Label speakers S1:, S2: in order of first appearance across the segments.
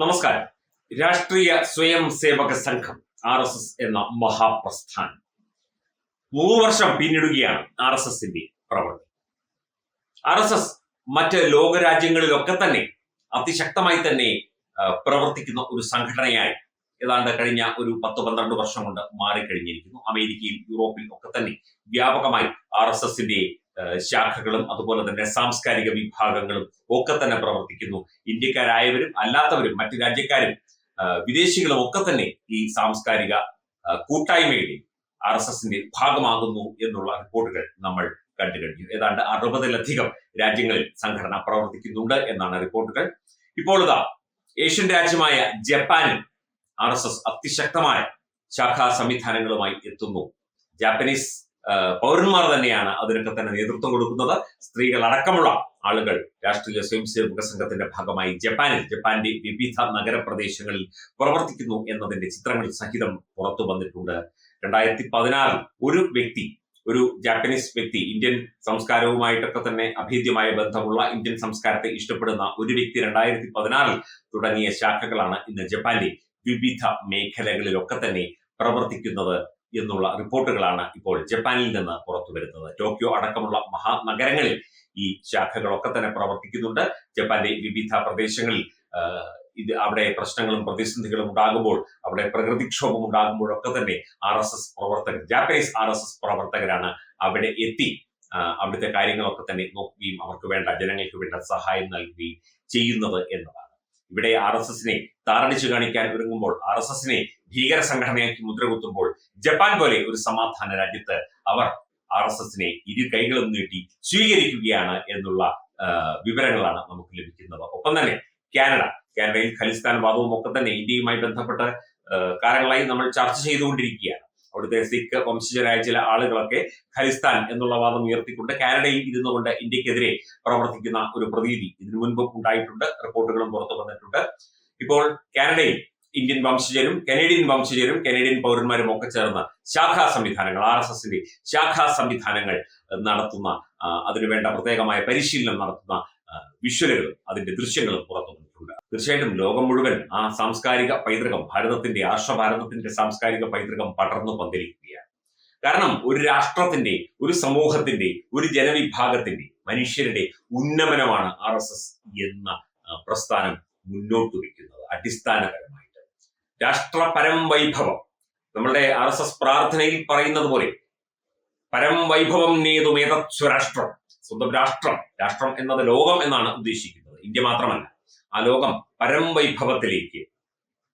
S1: നമസ്കാരം. രാഷ്ട്രീയ സ്വയം സേവക സംഘം ആർ എസ് എസ് എന്ന മഹാപ്രസ്ഥാനം. മൂന്ന് വർഷം പിന്നിടുകയാണ് ആർ എസ് എസിന്റെ പ്രവർത്തനം. ആർ എസ് എസ് മറ്റ് ലോകരാജ്യങ്ങളിലൊക്കെ തന്നെ അതിശക്തമായി തന്നെ പ്രവർത്തിക്കുന്ന ഒരു സംഘടനയായി ഏതാണ്ട് കഴിഞ്ഞ ഒരു പത്ത് പന്ത്രണ്ട് വർഷം കൊണ്ട് മാറിക്കഴിഞ്ഞിരിക്കുന്നു. അമേരിക്കയിൽ യൂറോപ്പിൽ ഒക്കെ തന്നെ വ്യാപകമായി ആർ എസ് എസിന്റെ ശാഖകളും അതുപോലെ തന്നെ സാംസ്കാരിക വിഭാഗങ്ങളും ഒക്കെ തന്നെ പ്രവർത്തിക്കുന്നു. ഇന്ത്യക്കാരായവരും അല്ലാത്തവരും മറ്റു രാജ്യക്കാരും വിദേശികളും ഒക്കെ തന്നെ ഈ സാംസ്കാരിക കൂട്ടായ്മയുടെ ആർ എസ് എസിന്റെ ഭാഗമാകുന്നു എന്നുള്ള റിപ്പോർട്ടുകൾ നമ്മൾ കണ്ടു കഴിഞ്ഞു ഏതാണ്ട് അറുപതിലധികം രാജ്യങ്ങളിൽ സംഘടന പ്രവർത്തിക്കുന്നുണ്ട് എന്നാണ് റിപ്പോർട്ടുകൾ. ഇപ്പോൾ ഇതാ ഏഷ്യൻ രാജ്യമായ ജപ്പാനിൽ ആർ എസ് എസ് അതിശക്തമായ ശാഖാ സംവിധാനങ്ങളുമായി എത്തുന്നു. ജാപ്പനീസ് പൗരന്മാർ തന്നെയാണ് അതിനൊക്കെ തന്നെ നേതൃത്വം കൊടുക്കുന്നത്. സ്ത്രീകൾ അടക്കമുള്ള ആളുകൾ രാഷ്ട്രീയ സ്വയംസേവക സംഘത്തിന്റെ ഭാഗമായി ജപ്പാനിൽ ജപ്പാന്റെ വിവിധ നഗരപ്രദേശങ്ങളിൽ പ്രവർത്തിക്കുന്നു എന്നതിന്റെ ചിത്രങ്ങൾ സഹിതം പുറത്തു വന്നിട്ടുണ്ട്. രണ്ടായിരത്തി പതിനാറിൽ ഒരു വ്യക്തി ഒരു ജാപ്പനീസ് വ്യക്തി ഇന്ത്യൻ സംസ്കാരവുമായിട്ടൊക്കെ തന്നെ അഭേദ്യമായ ബന്ധമുള്ള ഇന്ത്യൻ സംസ്കാരത്തെ ഇഷ്ടപ്പെടുന്ന ഒരു വ്യക്തി രണ്ടായിരത്തി പതിനാറിൽ തുടങ്ങിയ ശാഖകളാണ് ഇന്ന് ജപ്പാന്റെ വിവിധ മേഖലകളിലൊക്കെ തന്നെ പ്രവർത്തിക്കുന്നത്. എന്നുള്ള റിപ്പോർട്ടുകളാണ് ഇപ്പോൾ ജപ്പാനിൽ നിന്ന് പുറത്തു വരുന്നത്. ടോക്കിയോ അടക്കമുള്ള മഹാനഗരങ്ങളിൽ ഈ ശാഖകളൊക്കെ തന്നെ പ്രവർത്തിക്കുന്നുണ്ട്. ജപ്പാന്റെ വിവിധ പ്രദേശങ്ങളിൽ ഇത് അവിടെ പ്രശ്നങ്ങളും പ്രതിസന്ധികളും ഉണ്ടാകുമ്പോൾ അവിടെ പ്രകൃതിക്ഷോഭം ഉണ്ടാകുമ്പോഴൊക്കെ തന്നെ ആർ എസ് എസ് പ്രവർത്തകർ ജാപ്പനീസ് ആർ എസ് എസ് പ്രവർത്തകരാണ് അവിടെ എത്തി അവിടുത്തെ കാര്യങ്ങളൊക്കെ തന്നെ നോക്കുകയും അവർക്ക് വേണ്ട ജനങ്ങൾക്ക് വേണ്ട സഹായം നൽകുകയും ചെയ്യുന്നത് എന്നതാണ്. ഇവിടെ ആർ എസ് എസിനെ താറടിച്ചു കാണിക്കാൻ ഒരുങ്ങുമ്പോൾ ആർ എസ് എസിനെ ഭീകര സംഘടനയാക്കി മുദ്രകുത്തുമ്പോൾ ജപ്പാൻ പോലെ ഒരു സമാധാന രാജ്യത്ത് അവർ ആർ എസ് എസിനെ ഇരു കൈകളും നീട്ടി സ്വീകരിക്കുകയാണ് എന്നുള്ള വിവരങ്ങളാണ് നമുക്ക് ലഭിക്കുന്നത്. ഒപ്പം തന്നെ കാനഡ കാനഡയിൽ ഖലിസ്ഥാൻ വാദവും ഒക്കെ തന്നെ ഇന്ത്യയുമായി ബന്ധപ്പെട്ട് കാലങ്ങളായി നമ്മൾ ചർച്ച ചെയ്തുകൊണ്ടിരിക്കുകയാണ്. അവിടുത്തെ സിഖ് വംശജരായ ചില ആളുകളൊക്കെ ഖലിസ്ഥാൻ എന്നുള്ള വാദം ഉയർത്തിക്കൊണ്ട് കാനഡയിൽ ഇരുന്നുകൊണ്ട് ഇന്ത്യക്കെതിരെ പ്രവർത്തിക്കുന്ന ഒരു പ്രതീതി ഇതിനു മുൻപ് ഉണ്ടായിട്ടുണ്ട്. റിപ്പോർട്ടുകളും പുറത്തു വന്നിട്ടുണ്ട്. ഇപ്പോൾ കാനഡയിൽ ഇന്ത്യൻ വംശജരും കനേഡിയൻ വംശജരും കനേഡിയൻ പൗരന്മാരും ഒക്കെ ചേർന്ന് ശാഖാ സംവിധാനങ്ങൾ ആർ എസ് എസിന്റെ ശാഖാ സംവിധാനങ്ങൾ നടത്തുന്ന അതിനുവേണ്ട പ്രത്യേകമായ പരിശീലനം നടത്തുന്ന വിഷ്വലുകളും അതിന്റെ ദൃശ്യങ്ങളും പുറത്തു തീർച്ചയായിട്ടും ലോകം മുഴുവൻ ആ സാംസ്കാരിക പൈതൃകം ഭാരതത്തിന്റെ ആർഷഭാരതത്തിന്റെ സാംസ്കാരിക പൈതൃകം പടർന്നു പന്തിരിക്കുകയാണ് കാരണം ഒരു രാഷ്ട്രത്തിന്റെ ഒരു സമൂഹത്തിന്റെ ഒരു ജനവിഭാഗത്തിന്റെ മനുഷ്യരുടെ ഉന്നമനമാണ് ആർ എസ് എസ് എന്ന പ്രസ്ഥാനം മുന്നോട്ട് വയ്ക്കുന്നത് അടിസ്ഥാനപരമായിട്ട്. രാഷ്ട്രപരം വൈഭവം നമ്മളുടെ ആർ എസ് എസ് പ്രാർത്ഥനയിൽ പറയുന്നത് പോലെ പരം വൈഭവം നേതുമേതസ്വരാഷ്ട്രം സ്വന്തം രാഷ്ട്രം രാഷ്ട്രം എന്നത് ലോകം എന്നാണ് ഉദ്ദേശിക്കുന്നത്. ഇന്ത്യ മാത്രമല്ല. ആ ലോകം പരം വൈഭവത്തിലേക്ക്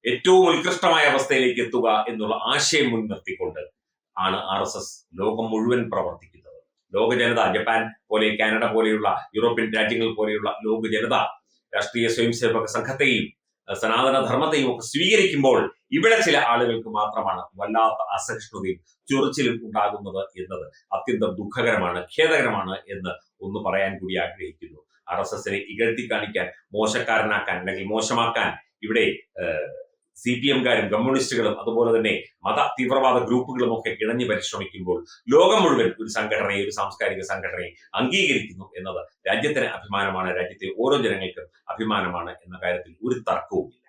S1: ഏറ്റവും ഉത്കൃഷ്ടമായ അവസ്ഥയിലേക്ക് എത്തുക എന്നുള്ള ആശയം മുൻനിർത്തിക്കൊണ്ട് ആണ് ആർ എസ് എസ് ലോകം മുഴുവൻ പ്രവർത്തിക്കുന്നത്. ലോക ജനത ജപ്പാൻ പോലെ കാനഡ പോലെയുള്ള യൂറോപ്യൻ രാജ്യങ്ങൾ പോലെയുള്ള ലോക ജനത രാഷ്ട്രീയ സ്വയംസേവക സംഘത്തെയും സനാതന ധർമ്മത്തെയും ഒക്കെ സ്വീകരിക്കുമ്പോൾ ഇവിടെ ചില ആളുകൾക്ക് മാത്രമാണ് വല്ലാത്ത അസഹിഷ്ണുതയും ചൊറിച്ചിലും ഉണ്ടാകുന്നത് എന്നത് അത്യന്തം ദുഃഖകരമാണ് ഖേദകരമാണ് എന്ന് ഒന്ന് പറയാൻ കൂടി ആഗ്രഹിക്കുന്നു. ആർ എസ് എസിനെ ഇകഴ്ത്തി കാണിക്കാൻ മോശക്കാരനാക്കാൻ അല്ലെങ്കിൽ മോശമാക്കാൻ ഇവിടെ സി പി എംകാരും കമ്മ്യൂണിസ്റ്റുകളും അതുപോലെ തന്നെ മത തീവ്രവാദ ഗ്രൂപ്പുകളും ഒക്കെ ഇണഞ്ഞു പരിശ്രമിക്കുമ്പോൾ ലോകം മുഴുവൻ ഒരു സംഘടനയെ ഒരു സാംസ്കാരിക സംഘടനയെ അംഗീകരിക്കുന്നു എന്നത് രാജ്യത്തിന് അഭിമാനമാണ് രാജ്യത്തെ ഓരോ ജനങ്ങൾക്കും അഭിമാനമാണ് എന്ന കാര്യത്തിൽ ഒരു തർക്കവുമില്ല.